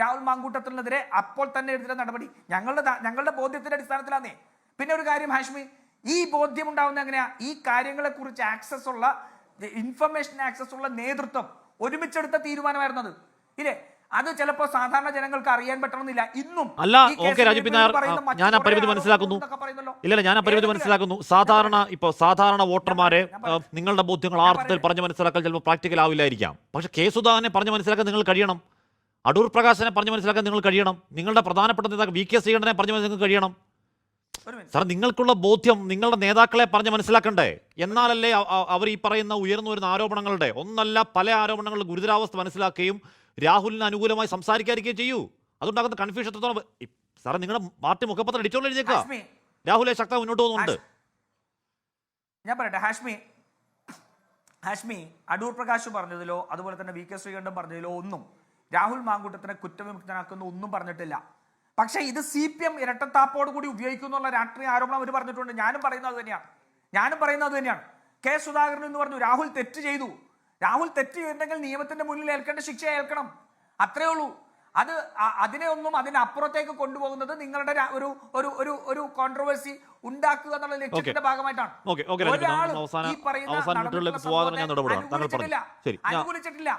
രാഹുൽ മാങ്കൂട്ടത്തിനെതിരെ അപ്പോൾ തന്നെ എടുത്തിരുന്ന നടപടി. ഞങ്ങളുടെ ഞങ്ങളുടെ ബോധ്യത്തിന്റെ അടിസ്ഥാനത്തിലാന്നേ. പിന്നെ ഒരു കാര്യം ഹാഷ്മി ഈ ബോധ്യം ഉണ്ടാവുന്ന എങ്ങനെയാ? ഈ കാര്യങ്ങളെ കുറിച്ച് ആക്സസ് ഉള്ള ഇൻഫർമേഷൻ ആക്സസ് ഉള്ള നേതൃത്വം ഒരുമിച്ചെടുത്ത തീരുമാനമായിരുന്നത്. ഇല്ലേ? അത് ചിലപ്പോ സാധാരണ ജനങ്ങൾക്ക് അറിയാൻ പറ്റണമെന്നില്ല. ഇന്നും അല്ല ഓക്കെ രാജു പിന്നെ ഇപ്പോൾ പറയുന്ന മറ്റു ഞാൻ അപരിമിതി മനസ്സിലാക്കുന്നു. ഇല്ലല്ല ഞാൻ അപരിമിതി പരിമിതി മനസ്സിലാക്കുന്നു. സാധാരണ ഇപ്പോൾ സാധാരണ വോട്ടർമാരെ നിങ്ങളുടെ ബോധ്യങ്ങൾ ആർത്ഥത്തിൽ പറഞ്ഞു മനസ്സിലാക്കാൻ ചിലപ്പോൾ പ്രാക്ടിക്കൽ ആവില്ലായിരിക്കാം. പക്ഷെ കെ സുധാകരനെ പറഞ്ഞു മനസ്സിലാക്കാൻ നിങ്ങൾ കഴിയണം. അടൂർ പ്രകാശനെ പറഞ്ഞു മനസ്സിലാക്കാൻ നിങ്ങൾ കഴിയണം. നിങ്ങളുടെ പ്രധാനപ്പെട്ട നേതാക്കൾ വി കെ ശ്രീകണ്ഠനെ പറഞ്ഞു നിങ്ങൾക്ക് കഴിയണം. സാർ നിങ്ങൾക്കുള്ള ബോധ്യം നിങ്ങളുടെ നേതാക്കളെ പറഞ്ഞ് മനസ്സിലാക്കണ്ടേ? എന്നാലല്ലേ അവർ ഈ പറയുന്ന ഉയർന്നു വരുന്ന ആരോപണങ്ങളുടെ ഒന്നല്ല പല ആരോപണങ്ങളുടെ ഗുരുതരാവസ്ഥ മനസ്സിലാക്കുകയും രാഹുലിന് അനുകൂലമായി സംസാരിക്കാതിരിക്കുകയും ചെയ്യൂ. അതുണ്ടാകുന്ന കൺഫ്യൂഷൻ എത്രത്തോളം സാറേ നിങ്ങളുടെ പാർട്ടി മുഖപത്രം അടിച്ചോളൂ എഴുതിയേക്കാം രാഹുലെ ശക്ത മുന്നോട്ട് പോകുന്നുണ്ട്. ഞാൻ പറയട്ടെ ഹാഷ്മി. ഹാഷ്മി അടൂർ പ്രകാശ് പറഞ്ഞതിലോ അതുപോലെ തന്നെ വി കെ ശ്രീകണ്ഠൻ പറഞ്ഞതിലോ ഒന്നും രാഹുൽ മാങ്കൂട്ടത്തിനെ കുറ്റവിമുക്തനാക്കുന്ന ഒന്നും പറഞ്ഞിട്ടില്ല. പക്ഷെ ഇത് സി പി എം ഇരട്ടത്താപ്പോട് കൂടി ഉപയോഗിക്കുന്നുള്ള രാഷ്ട്രീയ ആരോപണം അവർ പറഞ്ഞിട്ടുണ്ട്. ഞാനും പറയുന്നത് അത് തന്നെയാണ്. ഞാനും പറയുന്നത് അത് തന്നെയാണ്. കെ സുധാകരൻ എന്ന് പറഞ്ഞു രാഹുൽ തെറ്റ് ചെയ്തു. രാഹുൽ തെറ്റ് ചെയ്തിട്ടുണ്ടെങ്കിൽ നിയമത്തിന്റെ മുന്നിൽ ഏൽക്കേണ്ട ശിക്ഷ ഏൽക്കണം. അത്രേ ഉള്ളൂ. അത് അതിനെ ഒന്നും അതിനപ്പുറത്തേക്ക് കൊണ്ടുപോകുന്നത് നിങ്ങളുടെ ഒരു ഒരു ഒരു ഒരു കോൺട്രവേഴ്സി ഉണ്ടാക്കുക എന്നുള്ള ലക്ഷ്യത്തിന്റെ ഭാഗമായിട്ടാണ്. ഒരാൾ ഈ പറയുന്ന അനുകൂലിച്ചിട്ടില്ല.